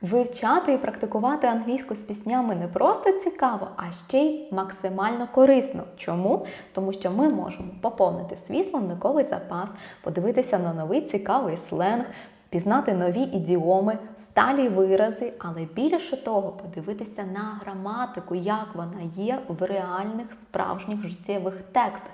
Вивчати і практикувати англійську з піснями не просто цікаво, а ще й максимально корисно. Чому? Тому що ми можемо поповнити свій словниковий запас, подивитися на новий цікавий сленг, пізнати нові ідіоми, сталі вирази, але більше того, подивитися на граматику, як вона є в реальних справжніх життєвих текстах.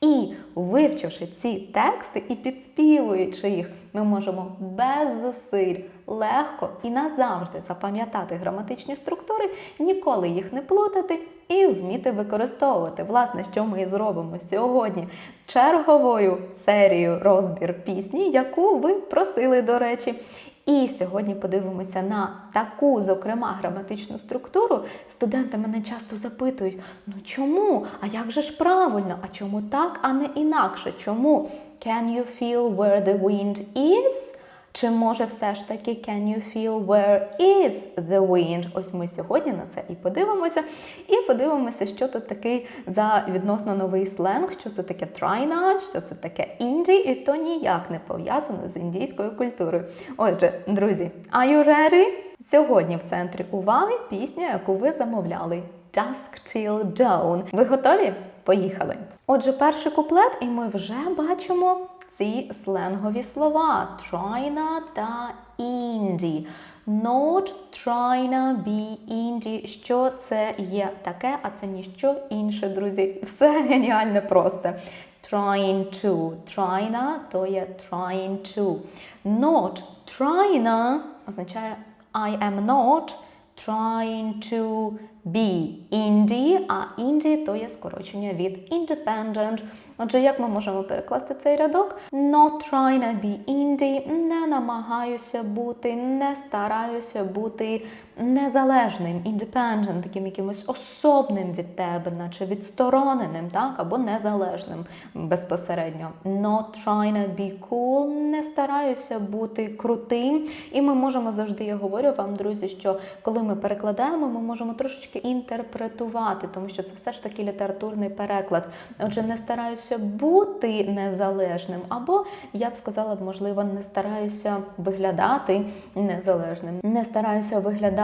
І вивчивши ці тексти і підспівуючи їх, ми можемо без зусиль легко і назавжди запам'ятати граматичні структури, ніколи їх не плутати і вміти використовувати. Власне, що ми і зробимо сьогодні з черговою серією розбір пісні, яку ви просили, до речі. І сьогодні подивимося на таку, зокрема, граматичну структуру. Студенти мене часто запитують: ну чому? А як же ж правильно? А чому так, а не інакше? Чому? Can you feel where the wind is? Чи може все ж таки can you feel where is the wind? Ось ми сьогодні на це і подивимося. І подивимося, що тут такий за відносно новий сленг, що це таке трайна, що це таке інді, і то ніяк не пов'язано з індійською культурою. Отже, друзі, are you ready? Сьогодні в центрі уваги пісня, яку ви замовляли. Dusk Till Dawn. Ви готові? Поїхали. Отже, перший куплет, і ми вже бачимо ці сленгові слова трайна та інді. Not trying be indie. Що це є таке, а це ніщо інше, друзі. Все геніальне просто. Trying to. Trying то є trying to. Not trying означає I am not trying to be indie, а indie то є скорочення від independent. Отже, як ми можемо перекласти цей рядок? Not trying to be indie, не намагаюся бути, не стараюся бути незалежним, independent, таким якимось особним від тебе, наче відстороненим, так, або незалежним безпосередньо. Not trying to be cool, не стараюся бути крутим. І ми можемо завжди, я говорю вам, друзі, що коли ми перекладаємо, ми можемо трошечки інтерпретувати, тому що це все ж таки літературний переклад. Отже, не стараюся бути незалежним, або я б сказала, можливо, не стараюся виглядати незалежним, не стараюся виглядати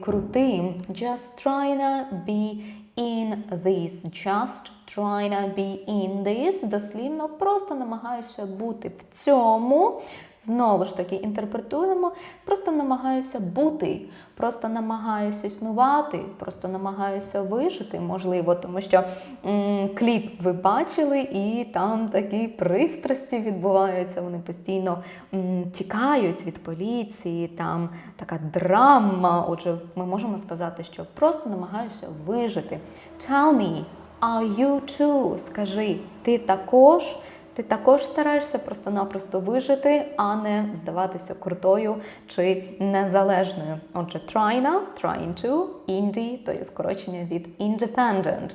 крутим. Just trying to be in this. Just trying to be in this. Дослівно просто намагаюся бути в цьому. Знову ж таки, інтерпретуємо, просто намагаюся бути, просто намагаюся існувати, просто намагаюся вижити, можливо, тому що м- кліп ви бачили, і там такі пристрасті відбуваються. Вони постійно м- тікають від поліції, там така драма. Отже, ми можемо сказати, що просто намагаюся вижити. Tell me, are you too? Скажи, ти також. Ти також стараєшся просто-напросто вижити, а не здаватися крутою чи незалежною. Отже, trying, trying to, indie – то є скорочення від independent.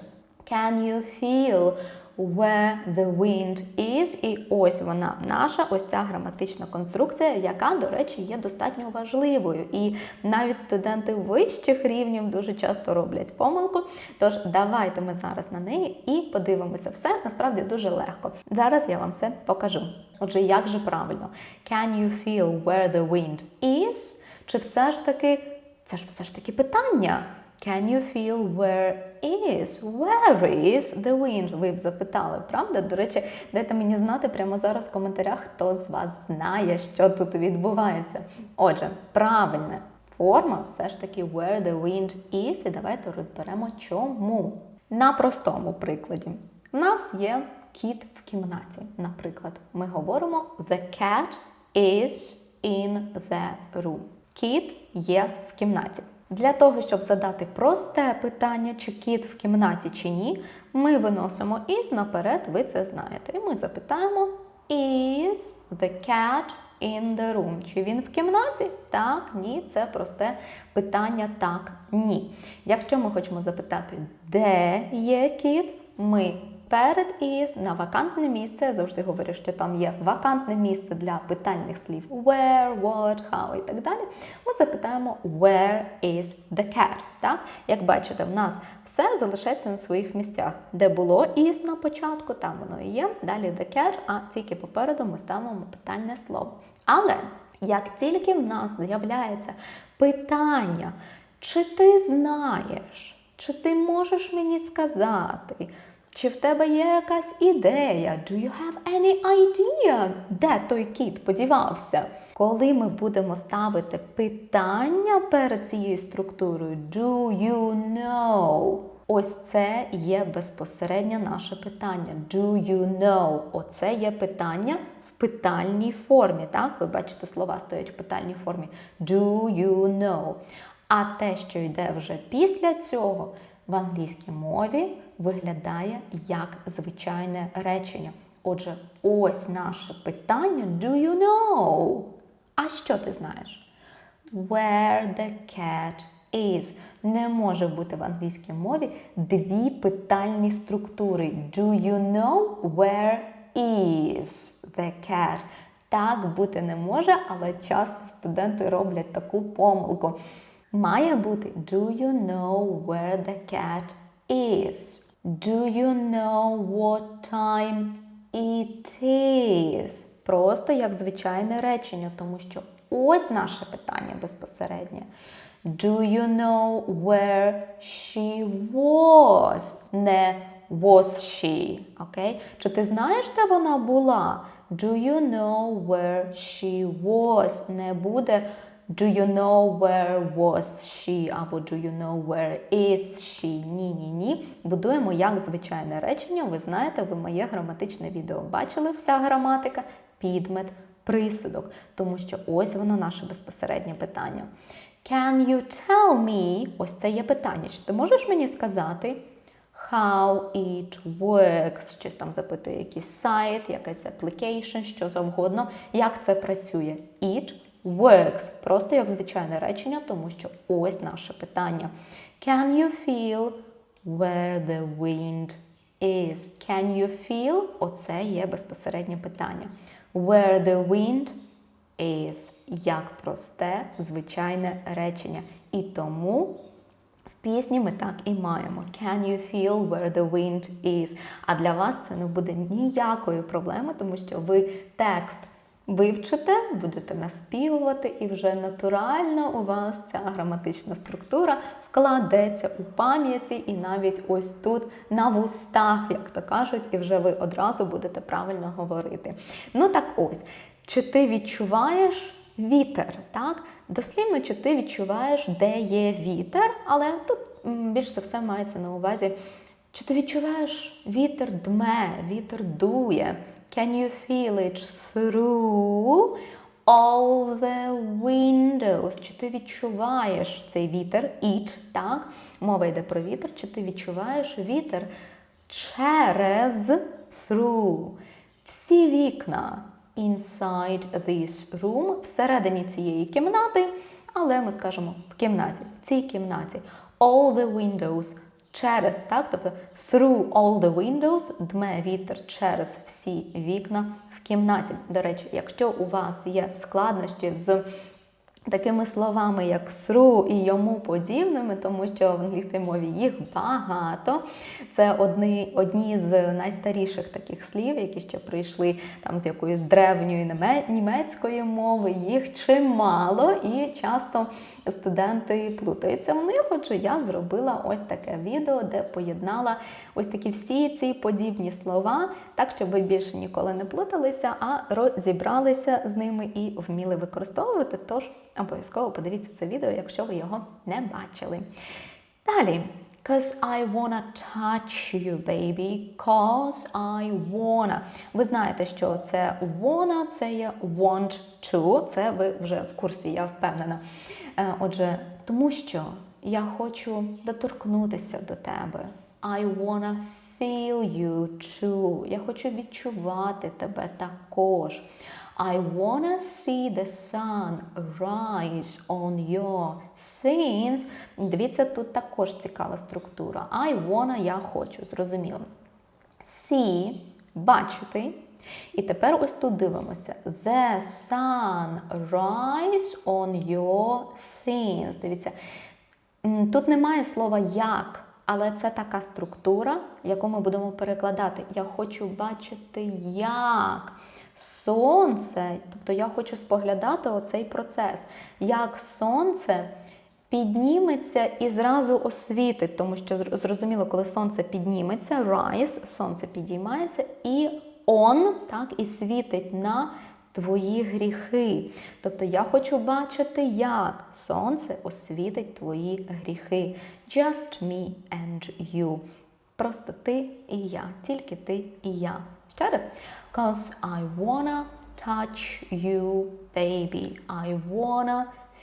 Can you feel where the wind is? І ось вона наша, ось ця граматична конструкція, яка, до речі, є достатньо важливою. І навіть студенти вищих рівнів дуже часто роблять помилку. Тож давайте ми зараз на неї і подивимося. Все насправді дуже легко. Зараз я вам все покажу. Отже, як же правильно? Can you feel where the wind is? Чи все ж таки це ж все ж таки питання? Can you feel where is? Where is the wind? Ви б запитали, правда? До речі, дайте мені знати прямо зараз в коментарях, хто з вас знає, що тут відбувається. Отже, правильна форма все ж таки where the wind is. І давайте розберемо чому. На простому прикладі. У нас є кіт в кімнаті. Наприклад, ми говоримо The cat is in the room. Кіт є в кімнаті. Для того, щоб задати просте питання, чи кіт в кімнаті чи ні, ми виносимо із наперед, ви це знаєте. І ми запитаємо: Is the cat in the room? Чи він в кімнаті? Так, ні, це просте питання так, ні. Якщо ми хочемо запитати, де є кіт, ми перед із на вакантне місце. Я завжди говорю, що там є вакантне місце для питальних слів where, what, how і так далі. Ми запитаємо where is the cat. Так? Як бачите, в нас все залишається на своїх місцях. Де було is на початку, там воно і є. Далі the cat, а тільки попереду ми ставимо питальне слово. Але як тільки в нас з'являється Питання. Чи ти знаєш? Чи ти можеш мені сказати? Чи в тебе є якась ідея? Do you have any idea? Де той кіт подівався? Коли ми будемо ставити питання перед цією структурою, do you know? Ось це є безпосередньо наше питання. Do you know? Оце є питання в питальній формі. Так, ви бачите, слова стоять в питальній формі. Do you know? А те, що йде вже після цього, в англійській мові виглядає як звичайне речення. Отже, ось наше питання do you know? А що ти знаєш? Where the cat is. Не може бути в англійській мові дві питальні структури. Do you know where is the cat? Так бути не може, але часто студенти роблять таку помилку. Має бути Do you know where the cat is? Do you know what time it is? Просто як звичайне речення, тому що ось наше питання безпосереднє. Do you know where she was? Не was she. Окей? Чи ти знаєш, де вона була? Do you know where she was? Не буде Do you know where was she? Або do you know where is she? Ні, ні, ні. Будуємо як звичайне речення. Ви знаєте, ви моє граматичне відео бачили, вся граматика, підмет, присудок. Тому що ось воно наше безпосереднє питання. Can you tell me? Ось це є питання. Чи ти можеш мені сказати? How it works, щось там запитує якийсь сайт, якийсь application, що завгодно. Як це працює? It works. Просто як звичайне речення, тому що ось наше питання. Can you feel where the wind is? Can you feel? Оце є безпосереднє питання. Where the wind is. Як просте, звичайне речення. І тому в пісні ми так і маємо. Can you feel where the wind is? А для вас це не буде ніякої проблеми, тому що ви текст вивчите, будете наспівувати, і вже натурально у вас ця граматична структура вкладеться у пам'яті і навіть ось тут на вустах, як то кажуть, і вже ви одразу будете правильно говорити. Ну так ось, чи ти відчуваєш вітер? так? Дослівно, чи ти відчуваєш, де є вітер, але тут більш за все мається на увазі, чи ти відчуваєш вітер дме, вітер дує. Can you feel it through all the windows? Чи ти відчуваєш цей вітер? It, так? Мова йде про вітер. Чи ти відчуваєш вітер через through? Всі вікна inside this room, всередині цієї кімнати, але ми скажемо в кімнаті, в цій кімнаті. All the windows через, так, тобто through all the windows дме вітер через всі вікна в кімнаті. До речі, якщо у вас є складнощі з такими словами, як through і йому подібними, тому що в англійській мові їх багато. Це одні, одні з найстаріших таких слів, які ще прийшли там з якоїсь древньої німецької мови. Їх чимало, і часто студенти плутаються в них. Отже, я зробила ось таке відео, де поєднала ось такі всі ці подібні слова, так щоб ви більше ніколи не плуталися, а розібралися з ними і вміли використовувати. Тож обов'язково подивіться це відео, якщо ви його не бачили. Далі. Cause I wanna touch you, baby. Cause I wanna. Ви знаєте, що це wanna, це є want to. Це ви вже в курсі, я впевнена. Е, Отже, тому що я хочу доторкнутися до тебе. I wanna feel you too. Я хочу відчувати тебе також. I wanna see the sun rise on your sins. Дивіться, тут також цікава структура. I wanna, я хочу, зрозуміло. See, бачити. І тепер ось тут дивимося. The sun rise on your sins. Дивіться, тут немає слова як. Але це така структура, яку ми будемо перекладати. Я хочу бачити, як сонце. Тобто я хочу споглядати оцей процес, як сонце підніметься і зразу освітить, тому що зрозуміло, коли сонце підніметься, rise, сонце підіймається, і on, так, і світить на твої гріхи. Тобто я хочу бачити, як сонце освітить твої гріхи. Just me and you. Просто ти і я, тільки ти і я. Ще раз. Cause I wanna touch you, baby. I wanna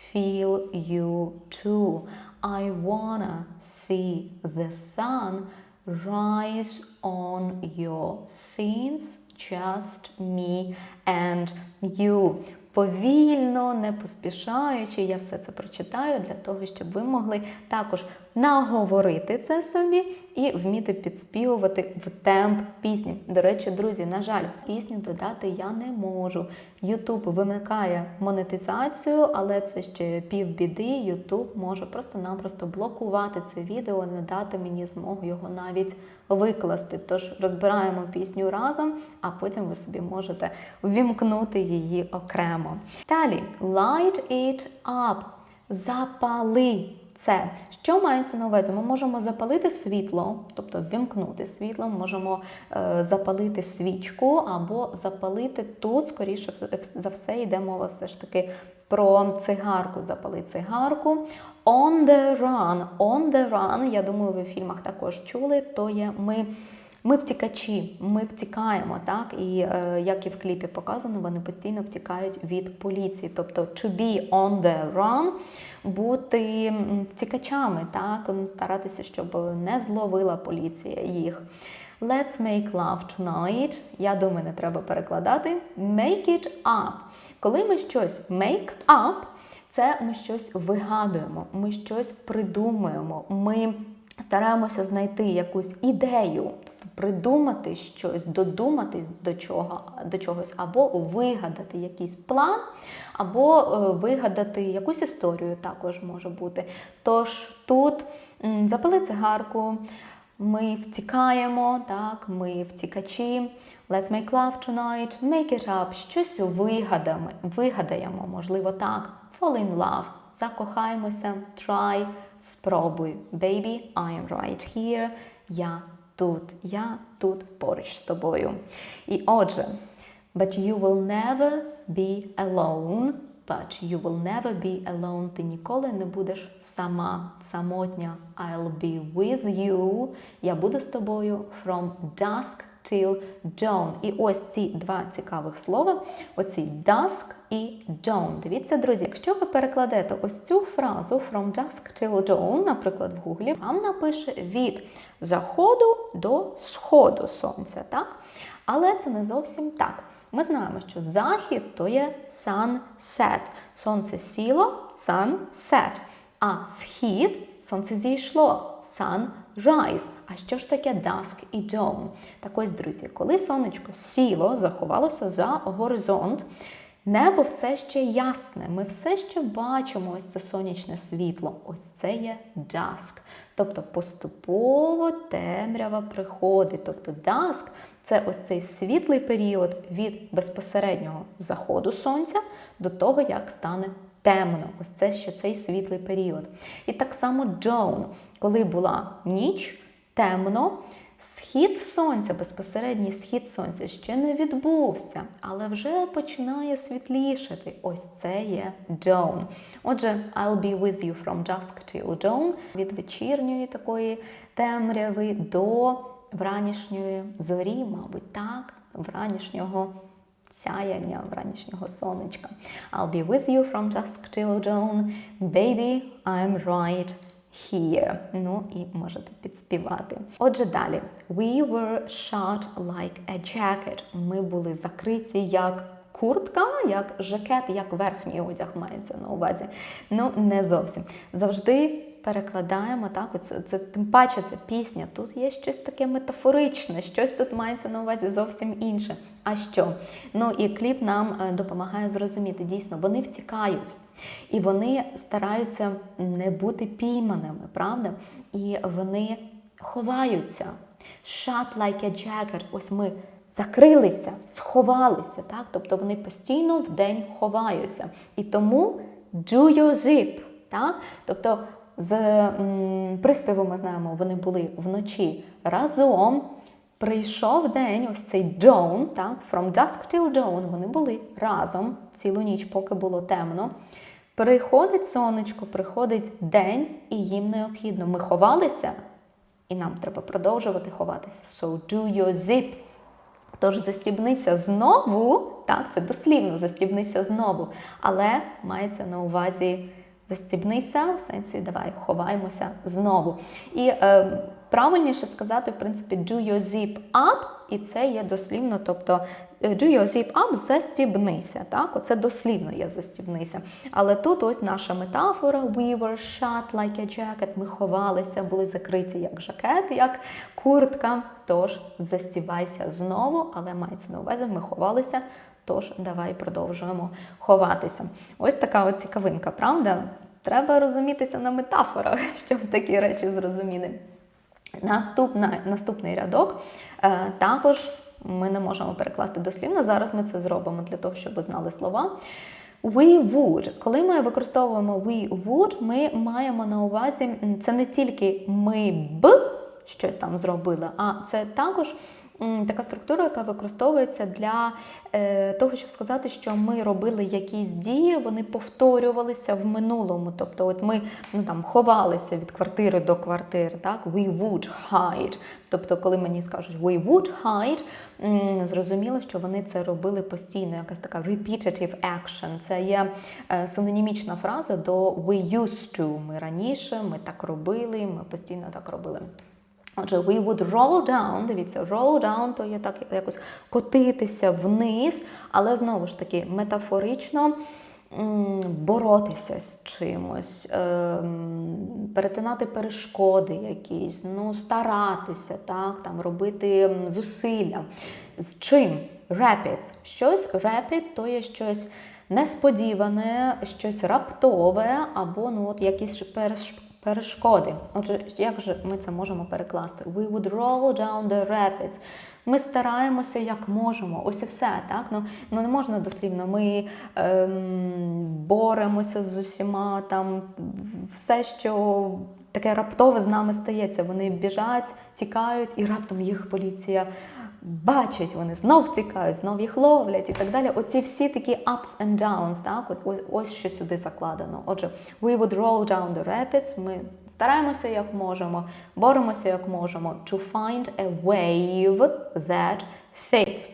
feel you too. I wanna see the sun rise on your sins, just me and you. Повільно, не поспішаючи, я все це прочитаю для того, щоб ви могли також наговорити це собі і вміти підспівувати в темп пісні. До речі, друзі, на жаль, пісню додати я не можу. Ютуб вимикає монетизацію, але це ще півбіди. Ютуб може просто-напросто блокувати це відео, не дати мені змогу його навіть викласти. Тож розбираємо пісню разом, а потім ви собі можете ввімкнути її окремо. Далі light it up. Запали це. Що мається на увазі? Ми можемо запалити світло, тобто вімкнути світло, можемо е, запалити свічку або запалити тут, скоріше за все, йде мова все ж таки про цигарку. Запали цигарку. On the run. On the run, я думаю, ви в фільмах також чули, то є ми. Ми втікачі, ми втікаємо, так і е, як і в кліпі показано, вони постійно втікають від поліції. Тобто to be on the run, бути втікачами, так старатися, щоб не зловила поліція їх. Let's make love tonight. Я думаю, не треба перекладати. Make it up. Коли ми щось make up, це ми щось вигадуємо, ми щось придумуємо. Ми стараємося знайти якусь ідею, придумати щось, додуматись до чого, до чогось, або вигадати якийсь план, або е, вигадати якусь історію також може бути. Тож тут м, запали цигарку. Ми втікаємо, так, ми втікачі. Let's make love tonight, make it up, щось вигадаємо, вигадаємо, можливо, так. Fall in love, закохаємося, try, спробуй. Baby, I am right here. Я тут, я тут поруч з тобою. І отже, but you will never be alone. But you will never be alone. Ти ніколи не будеш сама, самотня. I'll be with you. Я буду з тобою from dusk till dawn. І ось ці два цікавих слова: оці dusk і dawn. Дивіться, друзі, якщо ви перекладете ось цю фразу from dusk till dawn, наприклад, в гуглі, вам напише від заходу до сходу сонця, так? Але це не зовсім так. Ми знаємо, що захід то є sunset. Сонце сіло sunset. А схід сонце зійшло sunrise. А що ж таке dusk і dawn? Так ось, друзі, коли сонечко сіло, заховалося за горизонт, небо все ще ясне. Ми все ще бачимо ось це сонячне світло. Ось це є dusk. Тобто поступово темрява приходить. Тобто dusk – це ось цей світлий період від безпосереднього заходу сонця до того, як стане темно. Ось це ще цей світлий період. І так само dawn, коли була ніч, темно. Схід сонця, безпосередній схід сонця ще не відбувся, але вже починає світлішати. Ось це є dawn. Отже, I'll be with you from dusk till dawn, від вечірньої такої темряви до вранішньої зорі, мабуть, так, вранішнього сяяння, вранішнього сонечка. I'll be with you from dusk till dawn. Baby, I'm right here. Ну і можете підспівати. Отже, далі. We were shut like a jacket. Ми були закриті як куртка, як жакет, як верхній одяг мається на увазі. Ну, не зовсім. Завжди перекладаємо так, це, це тим паче це пісня. Тут є щось таке метафоричне, щось тут мається на увазі зовсім інше. А що? Ну і кліп нам е, допомагає зрозуміти. Дійсно, вони втікають. І вони стараються не бути пійманими, правда? І вони ховаються. Shut like a jacket. Ось ми закрилися, сховалися, так? тобто вони постійно в день ховаються. І тому do your zip, так? тобто з приспіву ми знаємо, вони були вночі разом. Прийшов день, ось цей dawn, так, from dusk till dawn, вони були разом цілу ніч, поки було темно. Приходить сонечко, приходить день, і їм необхідно. Ми ховалися, і нам треба продовжувати ховатися. So do your zip. Тож застібнися знову, так, це дослівно застібнися знову, але мається на увазі застібнися, в сенсі давай ховаємося знову. І е, правильніше сказати, в принципі, do your zip up, і це є дослівно, тобто е, do your zip up, застібнися. Так? Оце дослівно є застібнися. Але тут ось наша метафора we were shut like a jacket, ми ховалися, були закриті як жакет, як куртка. Тож застібайся знову, але мається на увазі, ми ховалися. Тож давай продовжуємо ховатися. Ось така от цікавинка, правда? Треба розумітися на метафорах, щоб такі речі зрозуміли. Наступна, наступний рядок е, також ми не можемо перекласти дослівно. Зараз ми це зробимо для того, щоб ви знали слова. We would. Коли ми використовуємо we would, ми маємо на увазі це не тільки ми б щось там зробили, а це також така структура, яка використовується для е, того, щоб сказати, що ми робили якісь дії, вони повторювалися в минулому. Тобто, от ми ну, там, ховалися від квартири до квартири, так? We would hide. Тобто, коли мені скажуть we would hide, зрозуміло, що вони це робили постійно, якась така repetitive action. Це є е, синонімічна фраза до we used to. Ми раніше, ми так робили, ми постійно так робили. Отже, we would roll down, дивіться, roll down, то є так якось котитися вниз, але знову ж таки метафорично боротися з чимось, ем, перетинати перешкоди якісь, ну, старатися, так, там, робити зусилля. З чим? Rapids. Щось rapid то є щось несподіване, щось раптове, або ну, от якісь переш- перешкоди. Отже, як же ми це можемо перекласти? We would roll down the rapids. Ми стараємося як можемо. Ось і все. Так? Ну, ну не можна дослівно. Ми ем, боремося з усіма там все, що таке раптове з нами стається. Вони біжать, тікають, і раптом їх поліція. Бачать, вони знов тікають, знов їх ловлять і так далі. Оці всі такі ups and downs, так, от ось, що сюди закладено. Отже, we would roll down the rapids, ми стараємося як можемо, боремося як можемо, to find a wave that fits.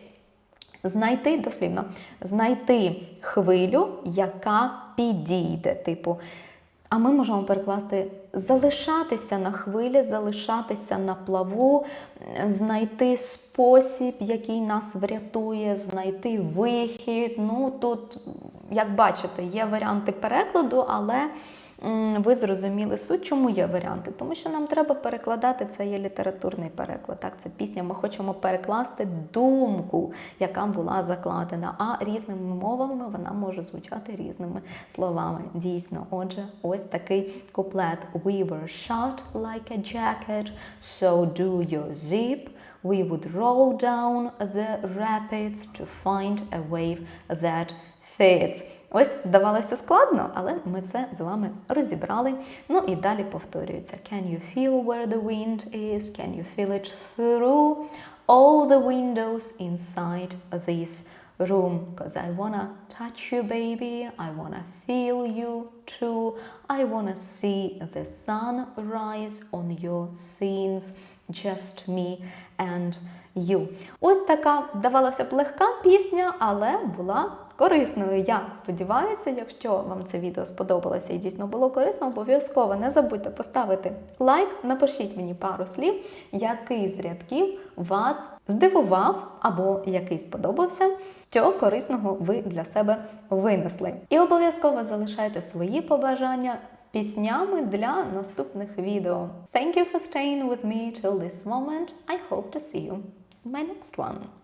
Знайти дослівно, знайти хвилю, яка підійде. Типу, а ми можемо перекласти залишатися на хвилі, залишатися на плаву, знайти спосіб, який нас врятує, знайти вихід. Ну тут, як бачите, є варіанти перекладу, але ви зрозуміли суть, чому є варіанти? Тому що нам треба перекладати, це є літературний переклад. Так, це пісня. Ми хочемо перекласти думку, яка була закладена. А різними мовами вона може звучати різними словами. Дійсно, отже, ось такий куплет. We were shut like a jacket, so do your zip. We would roll down the rapids to find a wave that fits. Ось здавалося складно, але ми все з вами розібрали. Ну і далі повторюється. Can you feel where the wind is? Can you feel it through all the windows inside this room? Cause I wanna touch you, baby. I wanna feel you too. I wanna see the sun rise on your scenes. Just me and you. Ось така, здавалося б, легка пісня, але була корисною. Я сподіваюся, якщо вам це відео сподобалося і дійсно було корисно, обов'язково не забудьте поставити лайк, напишіть мені пару слів, який з рядків вас здивував або який сподобався, що корисного ви для себе винесли. І обов'язково залишайте свої побажання з піснями для наступних відео. Thank you for staying with me till this moment. I hope to see you in my next one.